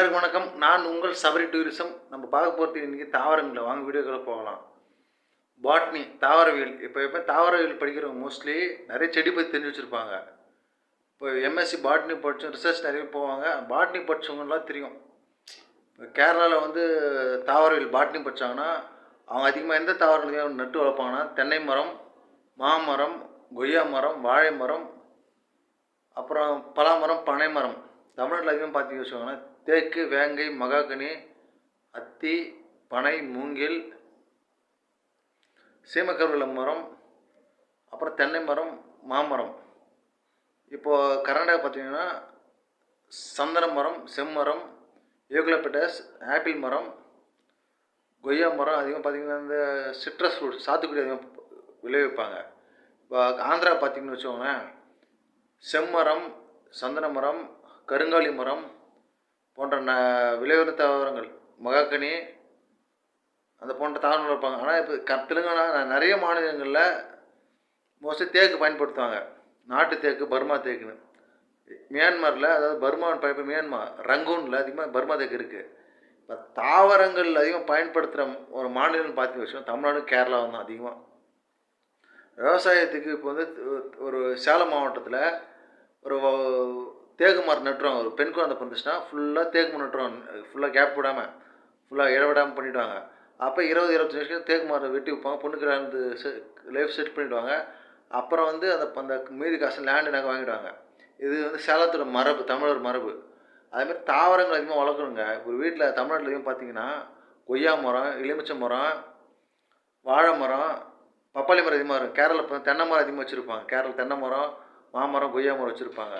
எல்லாருக்கும் வணக்கம். நான் உங்கள் சபரி டூரிசம். நம்ம பார்க்க போகிறது இன்றைக்கி தாவரங்களை. வாங்க வீடியோக்களை போகலாம். பாட்னி தாவரவியல். இப்போ எப்போ தாவரவியல் படிக்கிறவங்க மோஸ்ட்லி நிறைய செடி பற்றி தெரிஞ்சு வச்சுருப்பாங்க. இப்போ எம்எஸ்சி பாட்னி படித்தோம் ரிசர்ச் நிறைய போவாங்க. பாட்னி படித்தவங்கலாம் தெரியும். இப்போ கேரளாவில் வந்து தாவரவியல் பாட்னி படித்தாங்கன்னா அவங்க அதிகமாக எந்த தாவரங்களையும் நட்டு வளர்ப்பாங்கன்னா தென்னை மரம் மாமரம் கொய்யா மரம் வாழை மரம் அப்புறம் பலாமரம் பனை மரம். தமிழ்நாட்டில் அதிகமாக பார்த்தீங்க வச்சுக்கோங்கன்னா தேக்கு வேங்கை மகாகனி அத்தி பனை மூங்கில் சீமக்கருவேல மரம் அப்புறம் தென்னை மரம் மாமரம். இப்போது கர்நாடகா பார்த்தீங்கன்னா சந்தன மரம் செம்மரம் யூக்லப்பிட்டஸ் ஆப்பிள் மரம் கொய்யா மரம் அதிகமாக பார்த்தீங்கன்னா இந்த சிட்ரஸ் ஃப்ரூட் சாத்துக்குடி அதிகமாக விளைவிப்பாங்க. இப்போ ஆந்திரா பார்த்தீங்கன்னு வச்சுக்கோங்களேன் செம்மரம் சந்தன மரம் கருங்காலி மரம் போன்ற ந விளைவுற தாவரங்கள் மகாக்கனி அந்த போன்ற தாவரங்கள் வைப்பாங்க ஆனால் இப்போ க தெலுங்கானா நிறைய மாநிலங்களில் மோஸ்ட்லி தேக்கு பயன்படுத்துவாங்க. நாட்டு தேக்கு பர்மா தேக்குன்னு. மியான்மரில் அதாவது பர்மா இப்போ மியான்மர் ரங்கூனில் அதிகமாக பர்மா தேக்கு இருக்குது இப்போ தாவரங்கள் அதிகமாக பயன்படுத்துகிற ஒரு மாநிலம்னு பார்த்து விஷயம் தமிழ்நாடு கேரளாவும் தான் அதிகமாக விவசாயத்துக்கு இப்போ வந்து ஒரு சேலம் மாவட்டத்தில் ஒரு தேகுமார் தேக்கு மரம் ஒரு பெண் குழந்தை பிறந்துச்சுன்னா ஃபுல்லாக தேகுமார் நட்டுரும் ஃபுல்லாக கேப் விடாமல் ஃபுல்லாக இட விடாமல் பண்ணிவிடுவாங்க அப்போ இருபது இருபத்தஞ்சு வருஷம் தேக்கு வெட்டி வைப்பாங்க பொண்ணுக்கு அந்த லைஃப் செட் பண்ணிவிடுவாங்க அப்புறம் வந்து அந்த அந்த மீதி காசு லேண்டு நாங்கள் வாங்கிடுவாங்க. இது வந்து சேலத்தோட மரபு தமிழர் மரபு. அதேமாதிரி தாவரங்கள் அதிகமாக வளர்க்கணுங்க. ஒரு வீட்டில் தமிழ்நாட்டிலையும் பார்த்தீங்கன்னா கொய்யா மரம் எலுமிச்சை மரம் வாழை மரம் பப்பாளி மரம் அதிகமாக இருக்கும் கேரளா தென்னை மரம் அதிகமாக வச்சுருப்பாங்க. கேரளா தென்னை மரம் மாமரம் கொய்யா மரம் வச்சுருப்பாங்க.